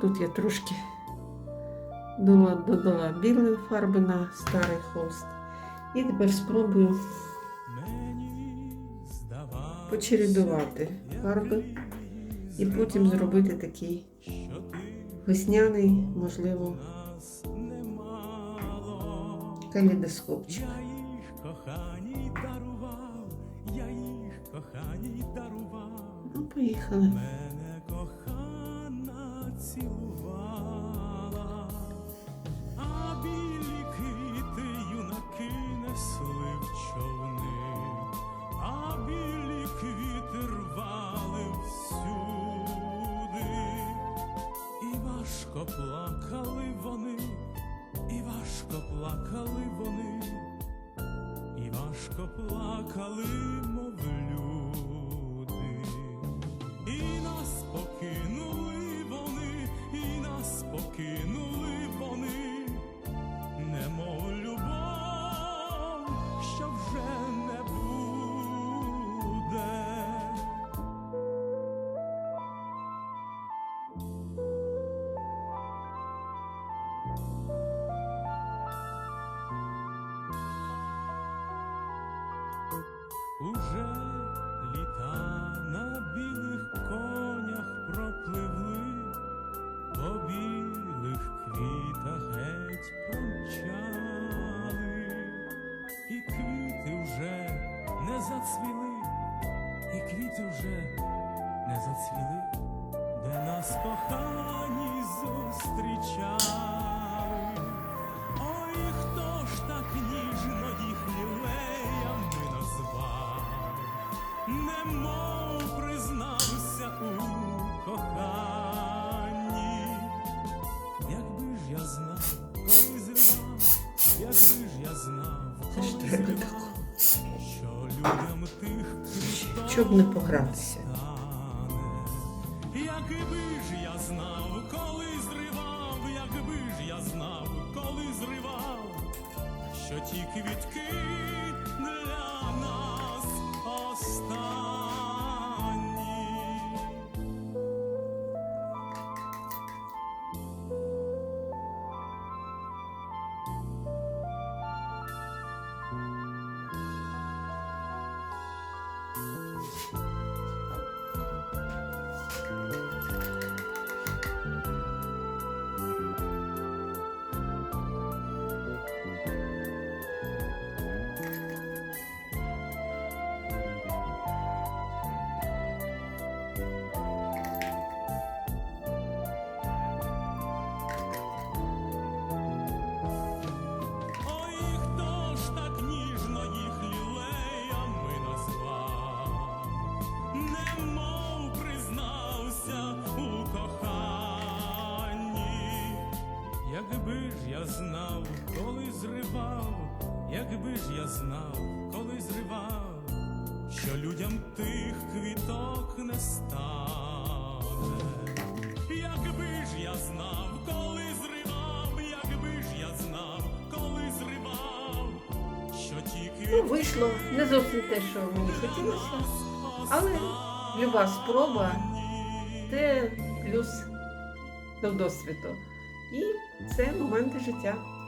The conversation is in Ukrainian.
тут я трошки додала, білої фарби на старий холст. І тепер спробую почередувати фарби і потім зробити такий весняний, можливо, калейдоскопчик. Ну, поїхали. Важко плакали вони, і важко плакали вони. І важко плакали, Уже літа на білих конях пропливли, по білих квітах геть промчали, і квіти вже не зацвіли, і квіти вже не зацвіли, де нас кохані зустрічали. Немов признався у коханні, якби ж я знав, коли зривав, якби ж я знав, коли зривав, що людям тих Щоб не погратися. Якби ж я знав, коли зривав, якби ж я знав, коли зривав, що ті квітки якби ж я знав, коли зривав, якби ж я знав, коли зривав, що людям тих квіток не стане. Якби ж я знав, коли зривав, якби ж я знав, коли зривав, що ті Ну, вийшло не зовсім те, що мені хотілося, але люба спроба це плюс до досвіду. І це моменти життя.